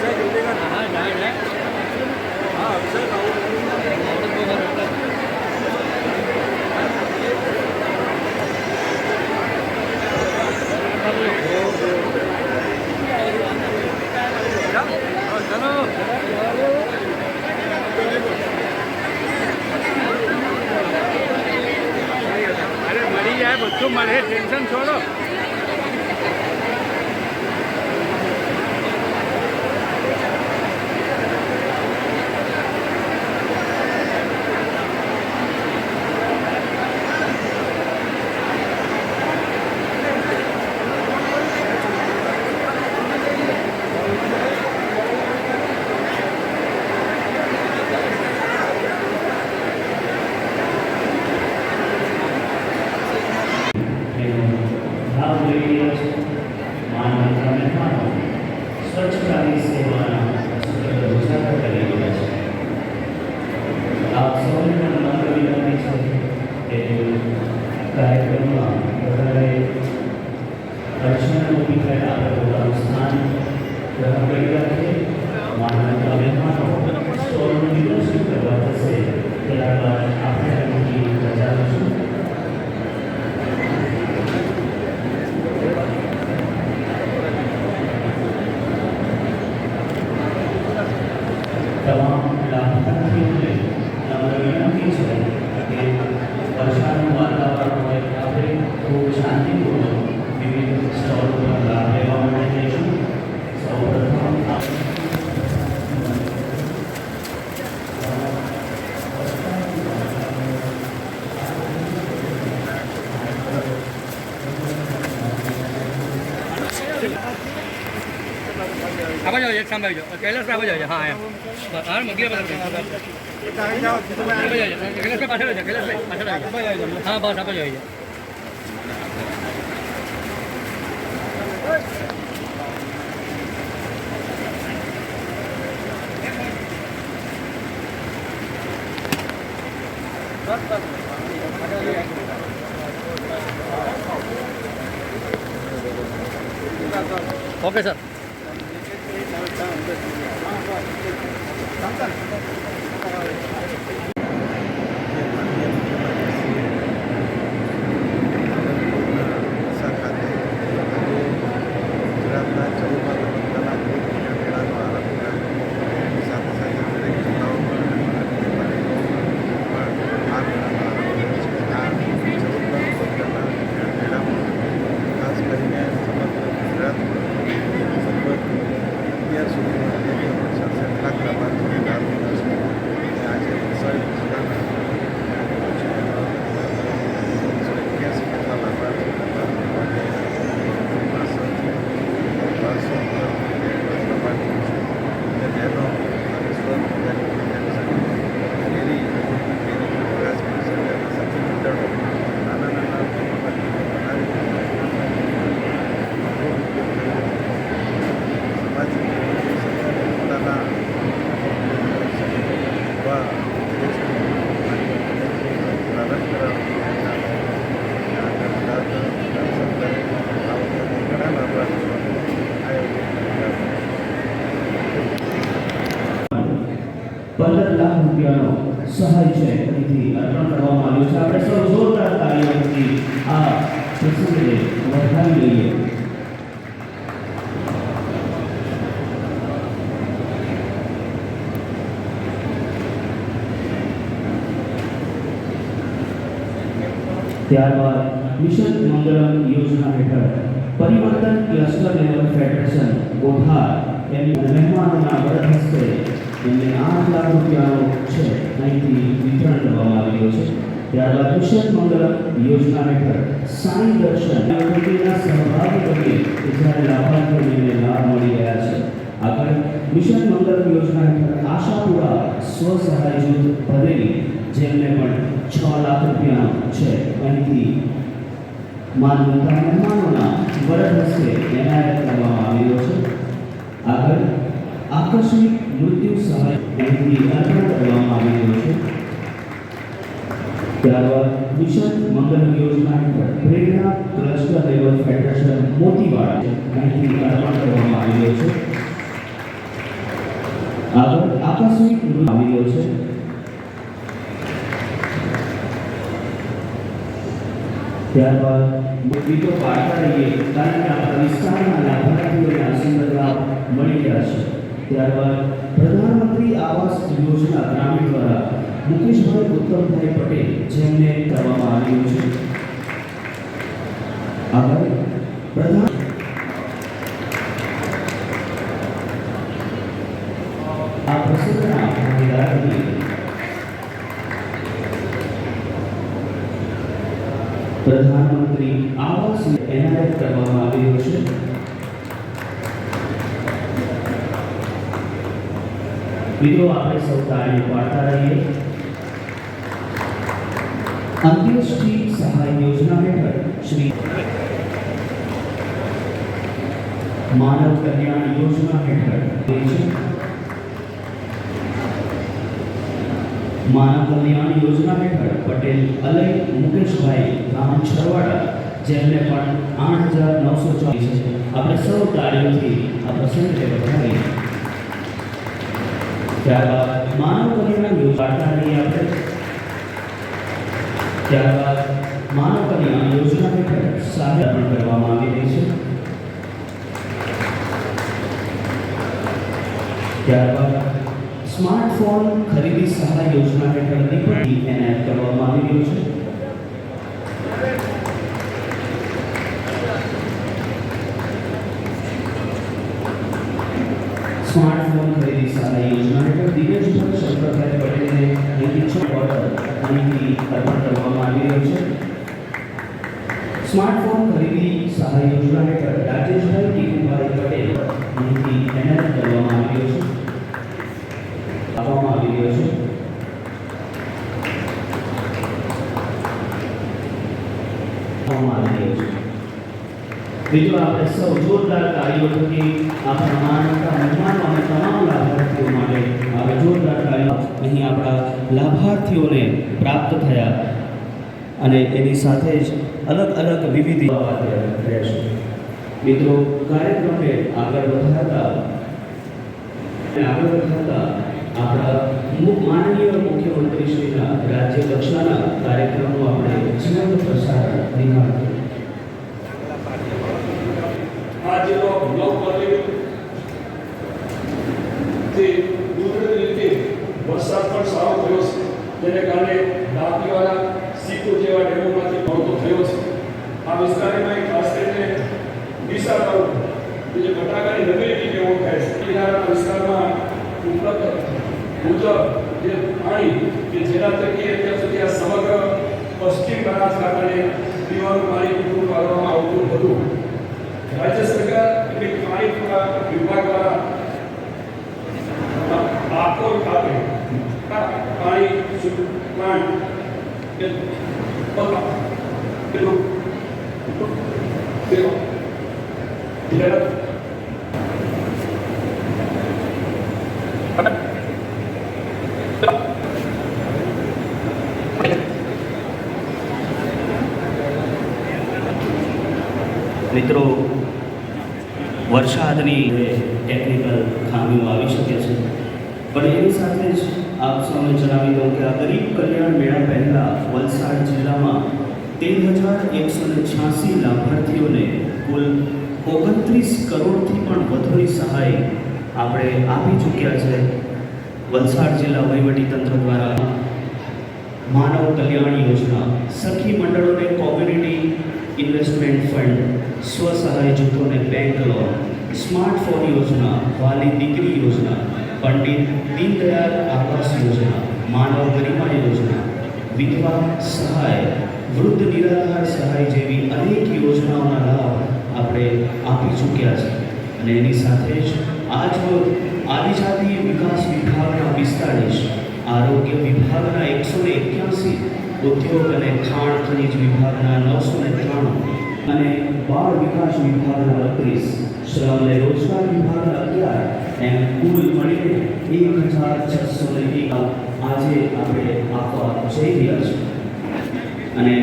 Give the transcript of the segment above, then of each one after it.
Thank you. એક સામે આવી જાઓ કૈલાસ સાહેબ જ હા એમ હા મગલી પાસે પાછળ પાછળ હા બસ આપણે આવી જાઓ બસ બસ ઓકે સર 그런 데, 이, 아, 이, 아 가, 이, ત્યારબાદ મિશન મંગલમ યોજના હેઠળ પરિવર્તન ક્લસ્ટર લેવલ ફેડરેશન ગોઠાર એમની મહેમાનોના વરદ હસ્તે એમને આઠ લાખ રૂપિયાનો છે અહીંથી વિતરણ કરવામાં આવ્યો છે. ત્યારબાદ મિશન મંગલમ યોજના હેઠળ સાંઈ દર્શન યુવતીના સહભાગી બની જ્યારે લાભાર્થીઓને લાભ મળી રહ્યા છે. આગળ મિશન મંગલમ યોજના હેઠળ આશાપુરા સ્વસહાય જૂથ ભરેલી જેમને પણ છ લાખ રૂપિયા છે અહીંથી માનવતા મહેમાનોના વરદ હસ્તે એનાયત કરવામાં આવ્યો છે આગળ આકસ્મિક મૃત્યુ સહાય અહીંથી અર્પણ કરવામાં આવ્યો છે ત્યારબાદ મિશન મંગલ યોજના હેઠળ પ્રેરણા ક્લસ્ટર લેવલ ફેડરેશન મોતીવાડા અહીંથી અર્પણ કરવામાં આવ્યો છે આગળ આકસ્મિક આવી રહ્યો છે ત્યારબાદ બીજો પાડતા રહીએ કારણ કે આપણા વિસ્તારના લાભાર્થીઓને આ સુંદર લાભ મળી રહ્યા છે. ત્યારબાદ પ્રધાનમંત્રી આવાસ યોજના ગ્રામીણ દ્વારા મુકેશભાઈ ઉત્તમભાઈ પટેલ જેમને કરવામાં આવ્યું છે. આગળ પ્રધાન આ પ્રસંગના ભાગીદાર બની પ્રધાનમંત્રી આવાસ એનાયત કરવામાં આવ્યો છે મિત્રો આપણે સૌ તાળીઓ પાડતા રહીએ અંત્યેષ્ટિ સહાય યોજના હેઠળ શ્રી માનવ કલ્યાણ યોજના હેઠળ તે છે માનવ કલ્યાણ યોજના હેઠળ પટેલ અલય મુકેશભાઈ ગામ છરવાડા જેમને પણ આઠ હજાર નવસો ચોવીસ છે આપણે સૌ તાળીઓથી આ પ્રસંગને વધાવીએ ત્યારબાદ માનવ કલ્યાણ યોજના રહીએ આપણે ત્યારબાદ માનવ કલ્યાણ યોજના હેઠળ અર્પણ કરવામાં આવી રહી છે. ત્યારબાદ સ્માર્ટફોન ખરીદી સહાય યોજના હેઠળ દીપડી એનાયત કરવામાં આવી રહ્યું છે સ્માર્ટફોન ખરીદી સહાય યોજના હેઠળ દિનેશભાઈ શંકરભાઈ પટેલને અહીંથી છ ઓર્ડર અહીંથી અર્પણ કરવામાં આવી રહ્યો છે સ્માર્ટફોન ખરીદી સહાય યોજના હેઠળ રાજેશભાઈ ટીકુભાઈ પટેલ અહીંથી એનાયત કરવામાં આવી રહ્યો છે. આપવામાં આવી રહ્યો છે. આવી બીજું આપણે સૌ જોરદાર થકી આપણા માનવતા મહેમાનો અને તમામ લાભાર્થીઓ માટે આપણે જોરદાર કાર્યો અહીં આપણા લાભાર્થીઓને પ્રાપ્ત થયા. અને એની સાથે જ અલગ અલગ વિવિધ મિત્રો, કાર્યક્રમને આગળ વધારતા આગળ વધારતા આપણા માનનીય મુખ્યમંત્રીશ્રીના રાજ્ય કક્ષાના કાર્યક્રમનું આપણે જીવંત પ્રસારણ નિહાળીએ. આ જેનો બ્લોક તે રીતે વરસાદ પણ સારો થયો છે. તેને કારણે દાંતીવાળા સિક્કો જેવા ડેમોમાંથી મળતો થયો છે આ વિસ્તારમાં ખાસ કરીને ડીસા તાલુકો જે બટાકાની નગરી તરીકે ઓળખાય છે કિનારાના વિસ્તારમાં ઉપલબ્ધ મુજબ જે પાણી કે જેના તરીકે અત્યાર સુધી આ સમગ્ર પશ્ચિમ બનાસકાંઠાને પીવાનું પાણી પૂરું પાડવામાં આવતું હતું. રાજ્ય સરકાર એટલે પાણી પૂરા વિભાગ દ્વારા આકોર ખાતે પાણી પ્લાન્ટ પેલું મિત્રો, વરસાદની ટેકનિકલ ખામીઓ આવી શકે છે. પણ એની સાથે જ આપ સૌને જણાવી દઉં કે આ ગરીબ કલ્યાણ મેળા પહેલાં વલસાડ જિલ્લામાં તેર હજાર એકસો ને છ્યાસી લાભાર્થીઓને કુલ ઓગણત્રીસ કરોડથી પણ વધુની સહાય આપણે આપી ચૂક્યા છે. વલસાડ જિલ્લા વહીવટીતંત્ર દ્વારા માનવ કલ્યાણ યોજના સખી મંડળોને કોમ્યુનિટી ઇન્વેસ્ટમેન્ટ ફંડ, સ્વસહાય જૂથોને બેંક લોન, સ્માર્ટ ફોન યોજના, વાલી દીકરી યોજના, પંડિત દીનદયાળ આવાસ યોજના, માનવ ગરિમા યોજના, વિધવા સહાય વૃદ્ધ નિરાધાર સહાય જેવી અનેક યોજનાઓના લાભ આપણે આપી ચૂક્યા છે અને એની સાથે જ આજ આદિજાતિ વિકાસ વિભાગના પિસ્તાળીસ આરોગ્ય વિભાગના એકસો ને એક્યાસી ઉદ્યોગ અને ખાણ ખનિજ વિભાગના નવસો ને ત્રાણું અને બાળ વિકાસ વિભાગના બત્રીસ શ્રમ અને રોજગાર વિભાગના અગિયાર એમ કુલ મળીને એક હજાર છસો ને આજે આપણે આપવા જઈ રહ્યા છીએ. અને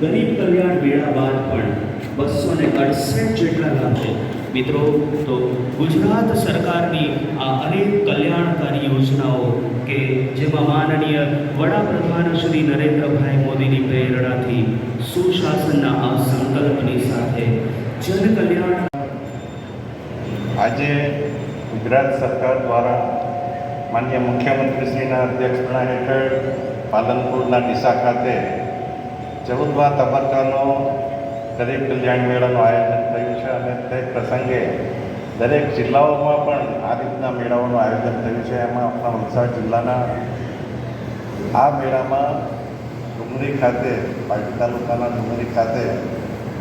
ગરીબ કલ્યાણ મેળા બાદ પણ બસો ને અડસઠ જેટલા લાભો મિત્રો, તો ગુજરાત સરકારની આ અનેક કલ્યાણકારી યોજનાઓ કે જેમાં માનનીય વડાપ્રધાન શ્રી નરેન્દ્રભાઈ મોદીની પ્રેરણાથી સુશાસનના આ સંકલ્પની સાથે જન કલ્યાણ આજે ગુજરાત સરકાર દ્વારા માન્ય મુખ્યમંત્રીશ્રીના અધ્યક્ષપણા હેઠળ પાલનપુરના ડીસા ખાતે ચૌદમા તબક્કાનો ગરીબ કલ્યાણ મેળાનું આયોજન થયું છે અને તે પ્રસંગે દરેક જિલ્લાઓમાં પણ આ રીતના મેળાઓનું આયોજન થયું છે. એમાં આપણા વલસાડ જિલ્લાના આ મેળામાં ડુંગરી ખાતે પાટી તાલુકાના ડુંગરી ખાતે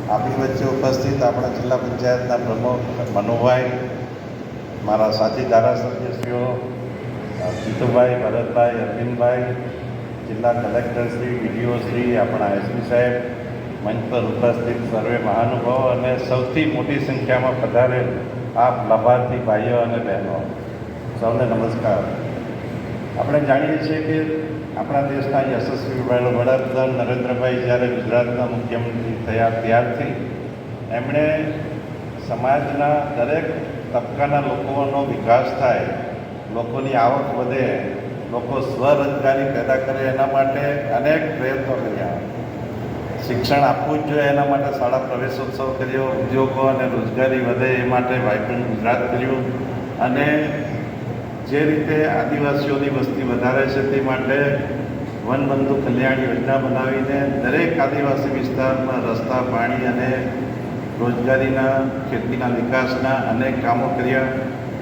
આપણી વચ્ચે ઉપસ્થિત આપણા જિલ્લા પંચાયતના પ્રમુખ મનુભાઈ, મારા સાથી ધારાસભ્યશ્રીઓ, જીતુભાઈ, ભરતભાઈ, અરવિંદભાઈ જિલ્લા કલેક્ટર શ્રી ડીડીઓ શ્રી આપણા એસપી સાહેબ, મંચ પર ઉપસ્થિત સર્વે મહાનુભાવો અને સૌથી મોટી સંખ્યામાં પધારેલ આપ લાભાર્થી ભાઈઓ અને બહેનો. સૌને નમસ્કાર. આપણે જાણીએ છીએ કે આપણા દેશના યશસ્વી વડા- વડાપ્રધાન નરેન્દ્રભાઈ જ્યારે ગુજરાતના મુખ્યમંત્રી થયા ત્યારથી, એમણે સમાજના દરેક તબક્કાના લોકોનો વિકાસ થાય, લોકોની આવક વધે લોકો સ્વરોજગારી પેદા કરે એના માટે અનેક પ્રયત્નો કર્યા. શિક્ષણ આપવું જ જોઈએ એના માટે શાળા પ્રવેશોત્સવ કર્યો, ઉદ્યોગો અને રોજગારી વધે એ માટે વાઇબ્રન્ટ ગુજરાત કર્યું. અને જે રીતે આદિવાસીઓની વસ્તી વધારે છે તે માટે વનબંધુ કલ્યાણ યોજના બનાવીને દરેક આદિવાસી વિસ્તારમાં રસ્તા, પાણી અને રોજગારીના ખેતીના વિકાસના અનેક કામો કર્યા.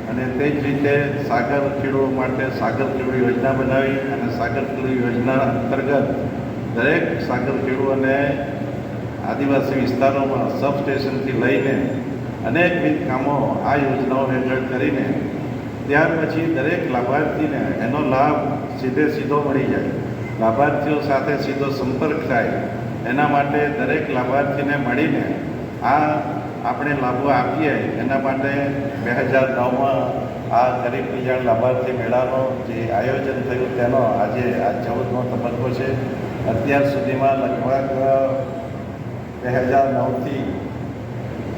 અને તે જ રીતે સાગર ખેડૂતો માટે સાગર ખેડૂત યોજના બનાવી અને સાગર ખેડૂત યોજના અંતર્ગત દરેક સાગર ખેડૂતોને આદિવાસી વિસ્તારોમાં સબસ્ટેશનથી લઈને અનેકવિધ કામો આ યોજનાઓ હેઠળ કરીને ત્યાર પછી દરેક લાભાર્થીને એનો લાભ સીધે સીધો મળી જાય. લાભાર્થીઓ સાથે સીધો સંપર્ક થાય. એના માટે દરેક લાભાર્થીને મળીને આ આપણે લાભો આપીએ એના માટે બે હજાર નવમાં આ ગરીબ કલ્યાણ લાભાર્થી મેળાનો જે આયોજન થયું તેનો આજે આ ચૌદમો તબક્કો છે. અત્યાર સુધીમાં લગભગ બે હજાર નવથી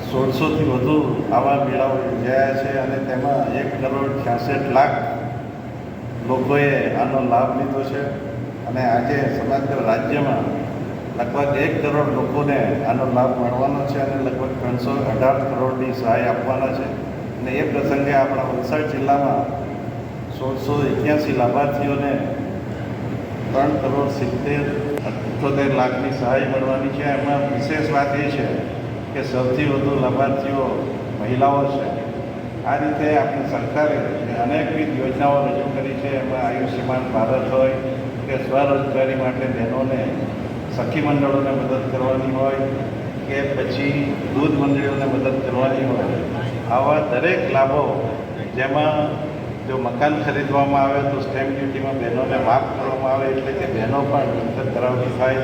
સોળસોથી વધુ આવા મેળાઓ યોજાયા છે અને તેમાં એક કરોડ છ્યાસઠ લાખ લોકોએ આનો લાભ લીધો છે. અને આજે સમગ્ર રાજ્યમાં લગભગ એક કરોડ લોકોને આનો લાભ મળવાનો છે અને લગભગ ત્રણસો અઢાર કરોડની સહાય આપવાના છે. અને એ પ્રસંગે આપણા વલસાડ જિલ્લામાં સોળસો એક્યાસી લાભાર્થીઓને ત્રણ કરોડ સિત્તેર, અઠ્યોતેર લાખની સહાય મળવાની છે. એમાં વિશેષ વાત એ છે કે સૌથી વધુ લાભાર્થીઓ મહિલાઓ છે. આ રીતે આપણી સરકારે અનેકવિધ યોજનાઓ રજૂ કરી છે. એમાં આયુષ્યમાન ભારત હોય કે સ્વરોજગારી માટે બહેનોને સખી મંડળોને મદદ કરવાની હોય કે પછી દૂધ મંડળીઓને મદદ કરવાની હોય, આવા દરેક લાભો જેમાં જો મકાન ખરીદવામાં આવે તો સ્ટેમ્પ ડ્યુટીમાં બહેનોને માફ કરવામાં આવે એટલે કે બહેનો પણ મિલકત કરાવતી થાય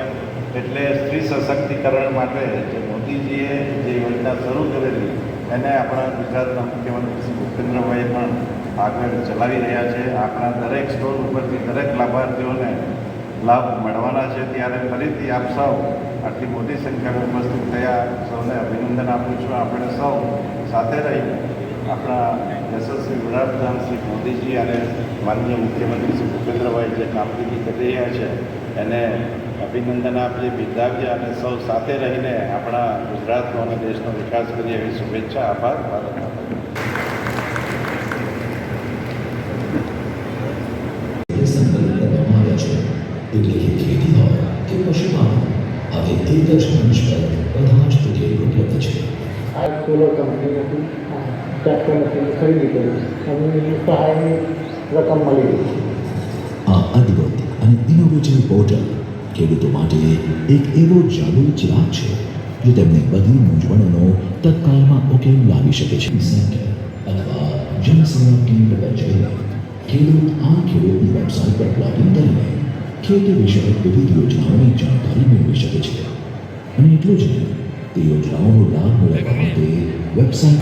એટલે સ્ત્રી સશક્તિકરણ માટે જે મોદીજીએ જે યોજના શરૂ કરેલી, એને આપણા ગુજરાતના મુખ્યમંત્રી શ્રી ભૂપેન્દ્રભાઈ પણ આગળ ચલાવી રહ્યા છે. આપણા દરેક સ્ટોર ઉપરથી દરેક લાભાર્થીઓને લાભ મળવાના છે, ત્યારે ફરીથી આપ સૌ આટલી મોટી સંખ્યામાં ઉપસ્થિત થયા. સૌને અભિનંદન આપું છું. આપણે સૌ સાથે રહી આપણા યશસ્વી વડાપ્રધાન શ્રી મોદીજી અને માનનીય મુખ્યમંત્રી શ્રી ભૂપેન્દ્રભાઈ જે કામગીરી કરી રહ્યા છે, એને અભિનંદન આપીએ, બિરદાવીએ અને સૌ સાથે રહીને આપણા ગુજરાતનો અને દેશનો વિકાસ કરીએ એવી શુભેચ્છા, આભાર, ભારત માતા કી સંકલ્પ કરવામાં આવે છે એટલે કે ખેતી હોય કે પશુપાલન હવે એક જ મંચ પર બધા જ ઉદ્યોગો ઉપલબ્ધ છે આ સોલર કંપનીમાંથી ટ્રેક્ટર મશીન ખરીદી કરી અને સહાયની રકમ મળી ગઈ આ અદ્ભુત અને ઇનોવેટિવ પોર્ટલ ખેડૂતો માટે એક એવો જાદુ ચિરાગ છે જે તેમની બધી મૂંઝવણોનો તત્કાલમાં ઉકેલ લાવી શકે છે સેન્ટર અથવા જનસેવા કેન્દ્ર પર જઈને ખેડૂત આ ખેડૂતની વેબસાઇટ પર લોગિન કરીને ખેતી વિષયક વિવિધ યોજનાઓની જાણકારી મેળવી શકે છે. અને એટલું જ નહીં, તે યોજનાઓનો લાભ મેળવવા માટે વેબસાઇટ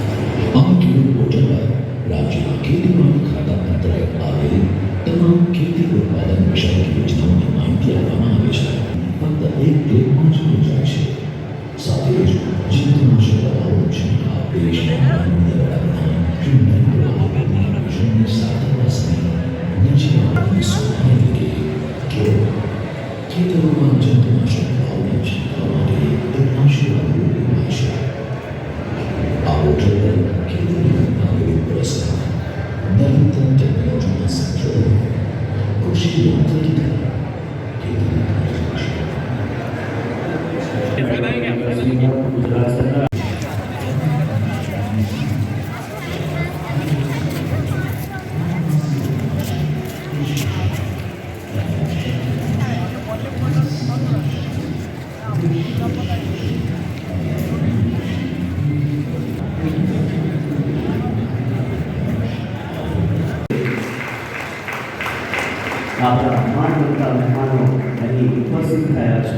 આ ખેડૂત પોર્ટલ પર રાજ્યના ખેતીવાડી ખાતા અંતર્ગત આવેલ તમામ ખેતી ઉત્પાદન વિષયક યોજનાઓની માહિતી આપવામાં આવે છે. ફક્ત એક ક્લિકમાં જ જાય છે. સાથે જ જીવનાશક દવાઓનો છંટકાવ દેશના વડાપ્રધાન શ્રી નરેન્દ્ર મોદીના મિશનની સાર્થકતા સમયે એટલે કે કેવળ આપણા માનવતા મહેમાનો અહીં ઉપસ્થિત થયા છે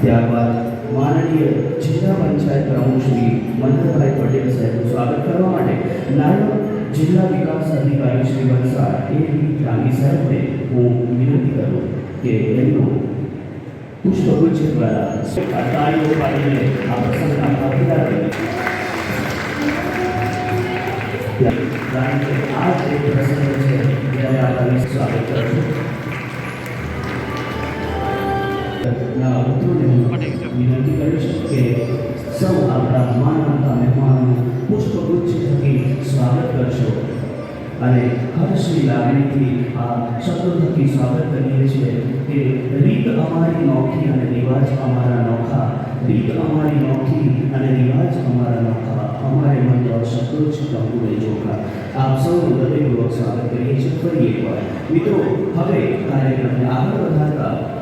ત્યારબાદ માનનીય જિલ્લા પંચાયત પ્રમુખ શ્રી મનહરભાઈ પટેલ સાહેબનું સ્વાગત કરવા માટે નાયબ જિલ્લા વિકાસ અધિકારી શ્રી વલસાડ એ વી ડાંગી સાહેબને હું વિનંતી કરું કે એમનો પુષ્પગુચ્છ દ્વારા તાળીઓ પાડીને આ પ્રસંગના ભાગીદાર બને. કારણ કે આ જ એક પ્રસંગ છે જ્યારે આપણે સ્વાગત કરશું ના મિત્રોને હું વિનંતી કરીશ કે સૌ અને હર્ષની લાગણીથી આ શબ્દો સ્વાગત કરીએ છીએ કે રીત અમારી નોખી અને રિવાજ અમારા નોખા. રીત અમારી નોખી અને રિવાજ અમારા નોખા. અમારે મન શબ્દો જ કંકુને ચોખા આપ સૌનું હૃદયપૂર્વક સ્વાગત કરીએ છીએ ફરી એકવાર. મિત્રો હવે કાર્યક્રમને આગળ વધારતા